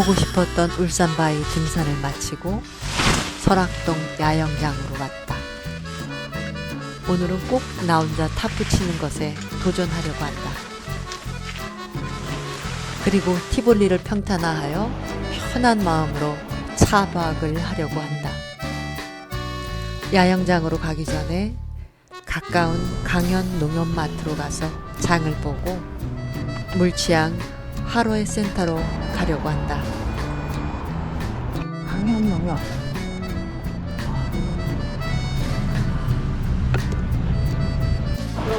보고 싶었던 울산바위 등산을 마치고 설악동 야영장으로 왔다. 오늘은 꼭 나 혼자 탑 붙이는 것에 도전하려고 한다. 그리고 티볼리를 평탄화하여 편한 마음으로 차박을 하려고 한다. 야영장으로 가기 전에 가까운 강연 농협마트로 가서 장을 보고 물치양 하로의 센터로 가려고 한다. 강현 농협.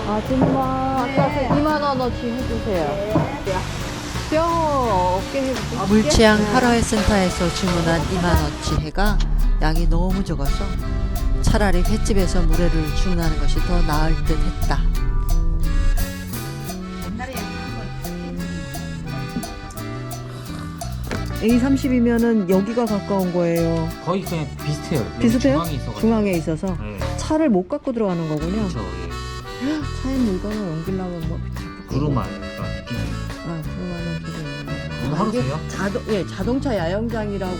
아줌마, 아까 그 2만 원어치 해주세요. 뼈 어깨 해주세요. 물치양 하로의 센터에서 주문한 2만원치 해가 양이 너무 적어서 차라리 횟집에서 물회를 주문하는 것이 더 나을 듯 했다. A30이면은 여기가 가까운 거예요. 거의 그냥 비슷해요. 여기 비슷해요? 중앙에 있어가지고. 중앙에 있어서 네. 차를 못 갖고 들어가는 거군요. 그렇죠. 예. 차에 물건을 옮기려면 뭐 구루마 느낌이. 아, 되게 오늘 하루 세요? 자동 예 자동차 야영장이라고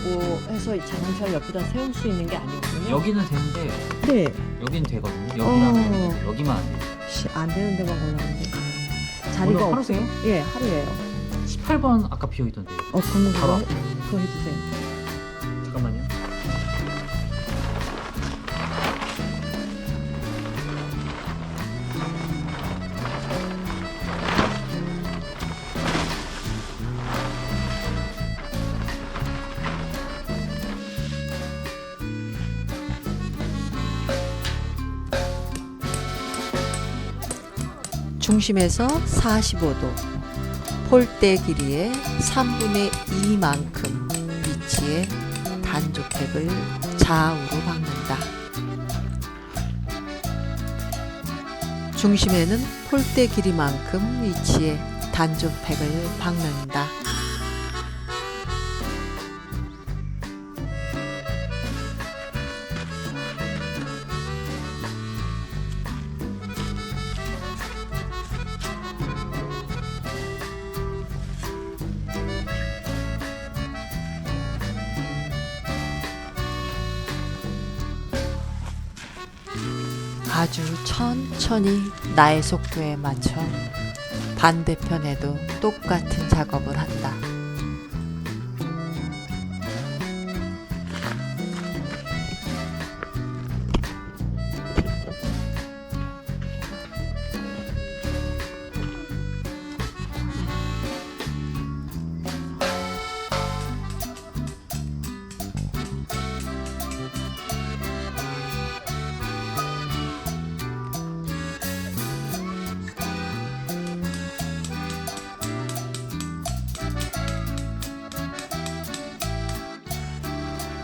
해서 이 자동차를 옆에다 세울 수 있는 게 아니거든요. 여기는 되는데 네, 여기는 되거든요. 여기랑 어. 여기만 안 돼요. 씨, 안 되는 데만 골랐는데 오늘 자리가 없. 하루세요? 예, 하루예요. 18번 아까 비어 있던데. 어, 그러면 바로 그거 그거 해주세요. 잠깐만요. 중심에서 45도, 폴대 길이의 3분의 2만큼 위치에 단조팩을 좌우로 박는다. 중심에는 폴대 길이만큼 위치에 단조팩을 박는다. 아주 천천히 나의 속도에 맞춰 반대편에도 똑같은 작업을 한다.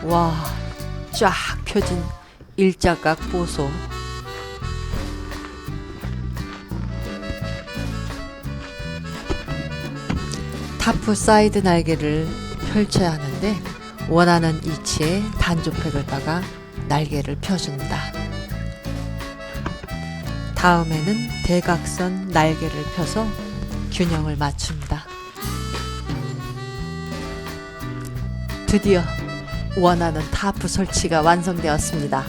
와, 쫙 펴진 일자각 보소. 타프 사이드 날개를 펼쳐야 하는데 원하는 위치에 단조팩을 박아 날개를 펴준다. 다음에는 대각선 날개를 펴서 균형을 맞춘다. 드디어 원하는 타프 설치가 완성되었습니다.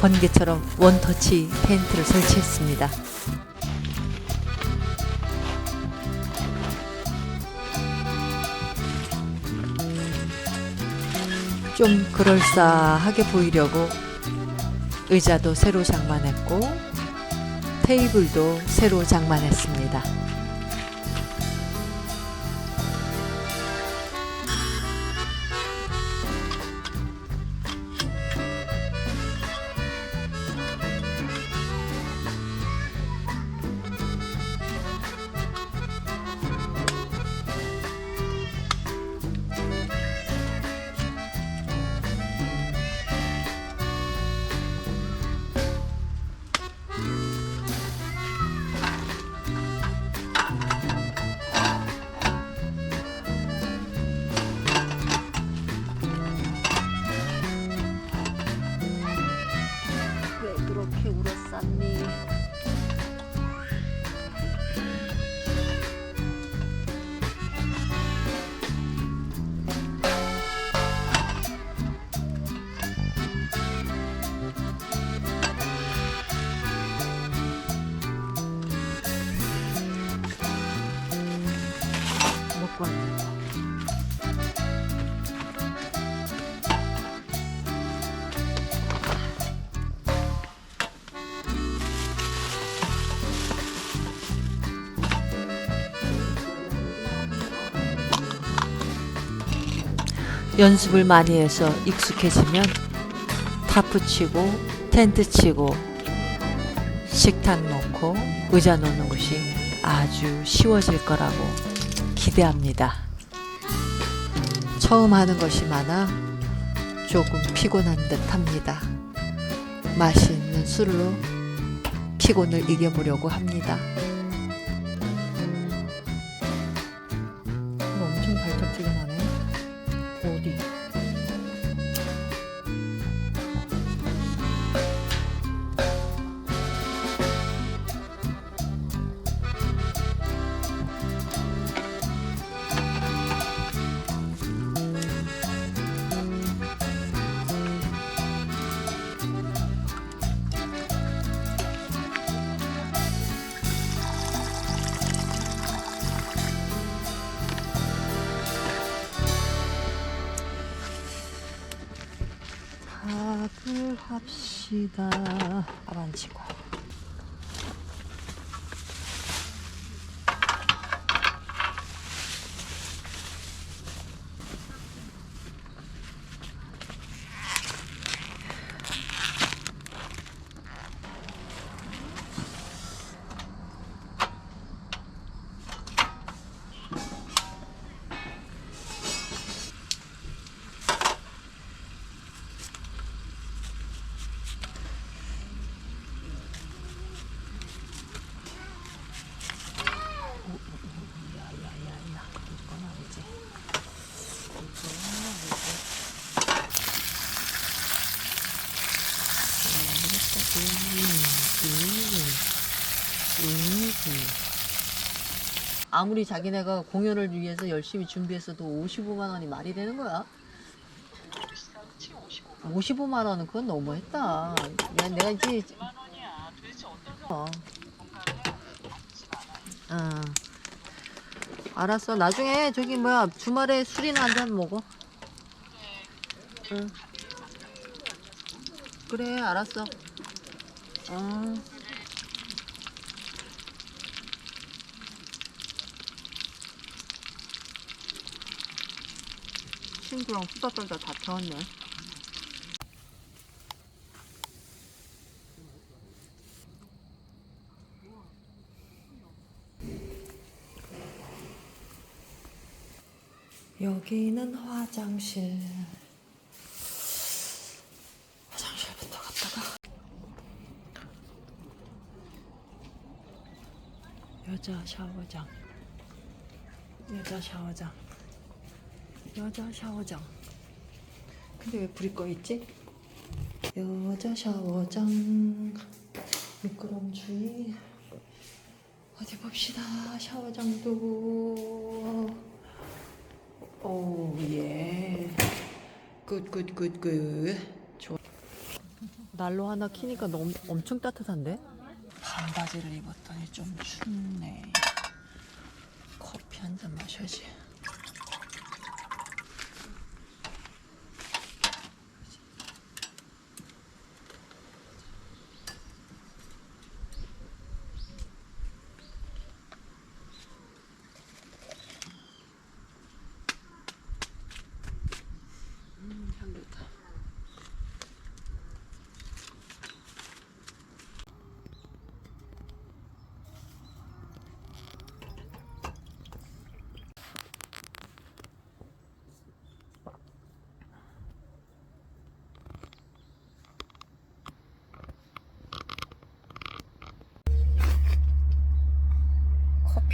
번개처럼 원터치 텐트를 설치했습니다. 좀 그럴싸하게 보이려고 의자도 새로 장만했고 테이블도 새로 장만했습니다. 연습을 많이 해서 익숙해지면 타프 치고 텐트 치고 식탁 놓고 의자 놓는 것이 아주 쉬워질 거라고 기대합니다. 처음 하는 것이 많아 조금 피곤한 듯 합니다. 맛있는 술로 피곤을 이겨보려고 합니다. 엄청 달짝지근하네. 밥을 합시다. 밥안 치고. 아무리 자기네가 공연을 위해서 열심히 준비했어도 55만 원이 말이 되는 거야? 55만 원은 그건 너무했다. 내가, 내가 이제 어. 어. 알았어. 나중에 저기 뭐야 주말에 술이나 한 잔 먹어. 응. 그래 알았어. 어. 친구랑 수다 떨다 다 태웠네. 여기는 화장실. 화장실부터 갔다가 여자 샤워장. 여자 샤워장. 여자 샤워장. 근데 왜 불이 꺼 있지? 여자 샤워장. 미끄럼 주의. 어디 봅시다. 샤워장도. 오, 예. 굿, 굿, 굿, 굿. 좋아. 난로 하나 키니까 너무 엄청 따뜻한데? 반바지를 입었더니 좀 춥네. 커피 한 잔 마셔야지.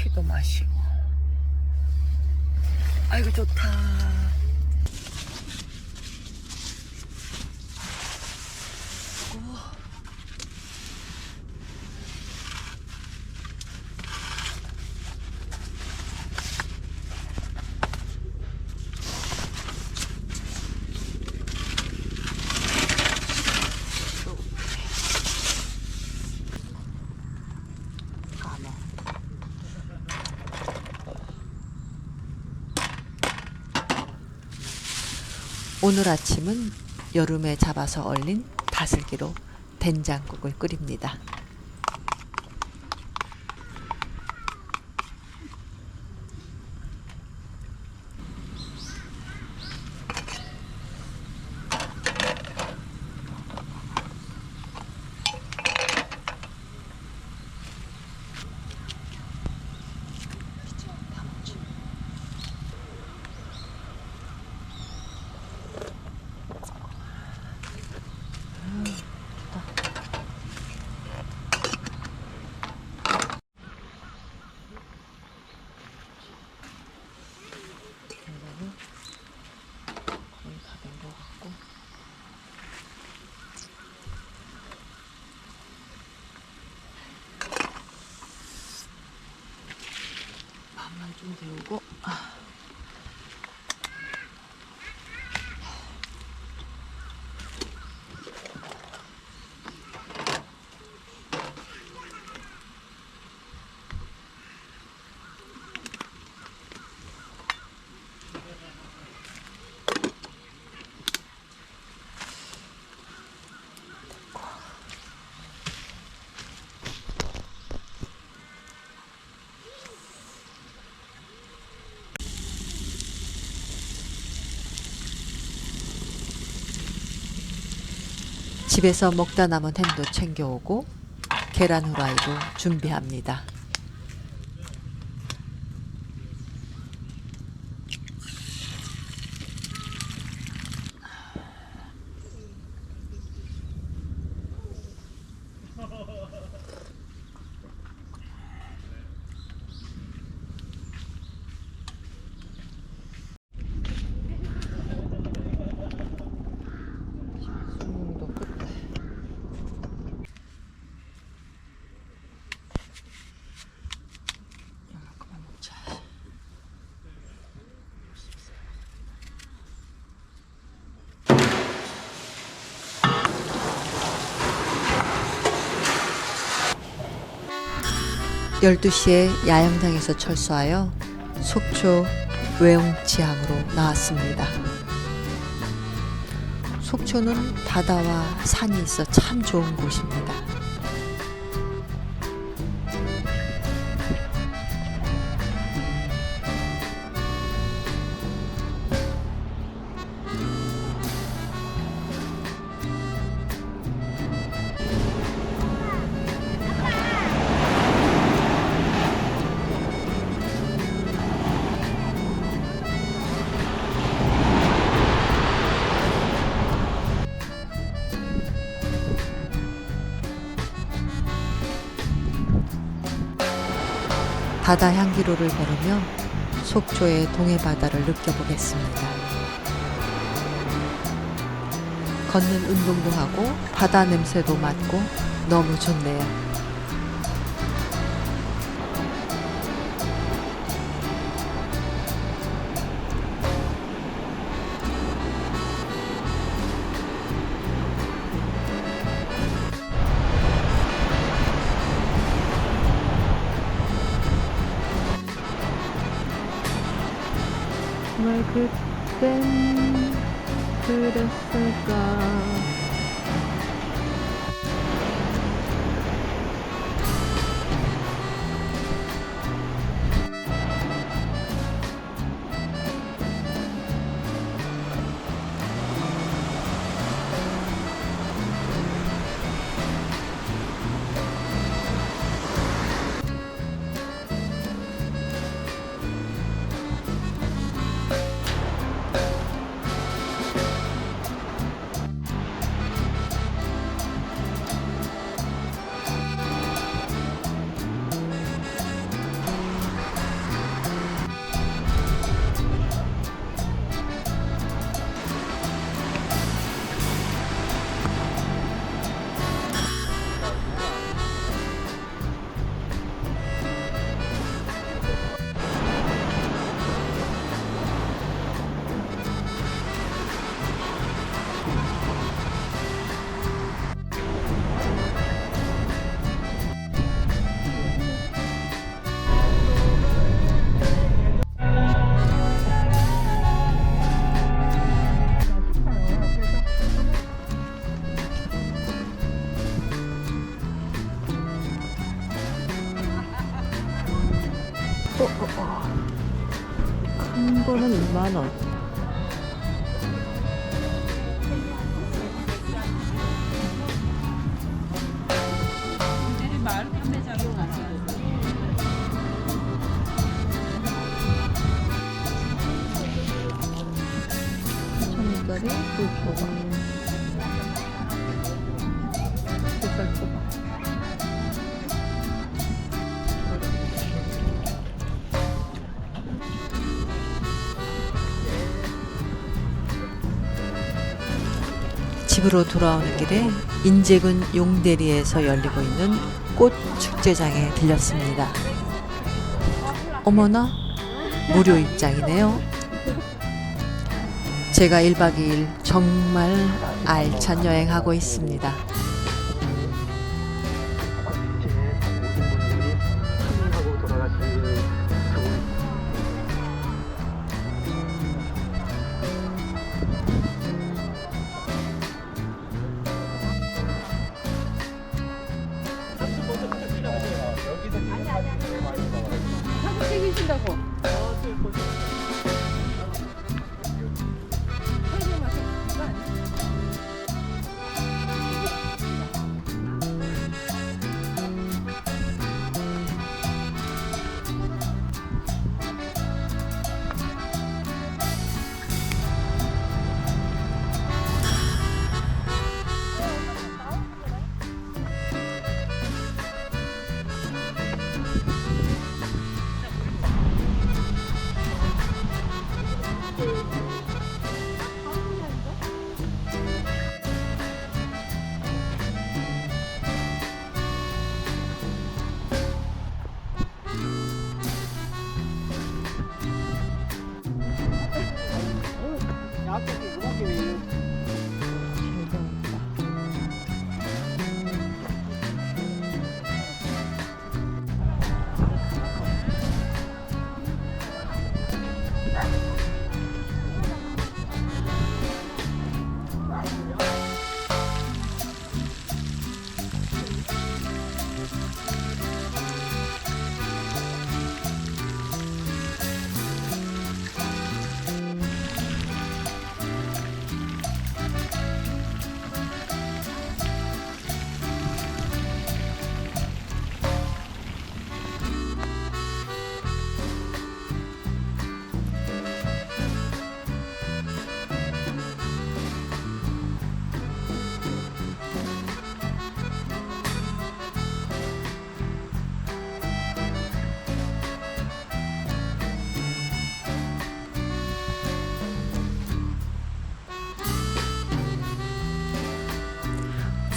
커피도 마시고. 아이고 좋다. 까먹. 오늘 아침은 여름에 잡아서 얼린 다슬기로 된장국을 끓입니다. 좀 배우고 집에서 먹다 남은 햄도 챙겨오고 계란 후라이도 준비합니다. 12시에 야영장에서 철수하여 속초 외옹지항으로 나왔습니다. 속초는 바다와 산이 있어 참 좋은 곳입니다. 바다 향기로를 걸으며 속초의 동해 바다를 느껴보겠습니다. 걷는 운동도 하고 바다 냄새도 맡고 너무 좋네요. 말 그땐 그랬을까 천원짜리 불초밥 쌀초밥 집으로 돌아오는 길에 인제군 용대리에서 열리고 있는 꽃 축제장에 들렸습니다. 어머나 무료 입장이네요. 제가 1박 2일 정말 알찬 여행하고 있습니다.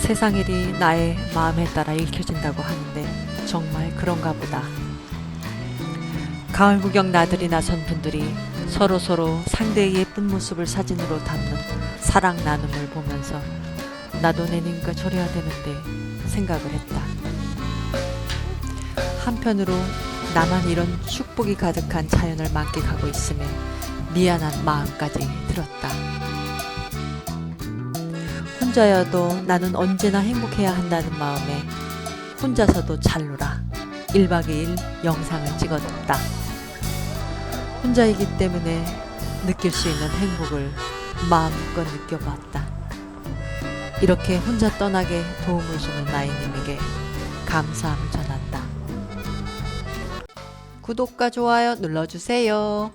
세상 일이 나의 마음에 따라 읽혀진다고 하는데 정말 그런가 보다. 가을 구경 나들이 나선 분들이 서로 서로 상대의 예쁜 모습을 사진으로 담는 사랑 나눔을 보면서 나도 내님과 저래야 되는데 생각을 했다. 한편으로 나만 이런 축복이 가득한 자연을 만끽하고 있음에 미안한 마음까지 들었다. 혼자여도 나는 언제나 행복해야 한다는 마음에 혼자서도 잘 놀아 1박 2일 영상을 찍었다. 혼자이기 때문에 느낄 수 있는 행복을 마음껏 느껴봤다. 이렇게 혼자 떠나게 도움을 주는 나이님에게 감사함을 전한다. 구독과 좋아요 눌러주세요.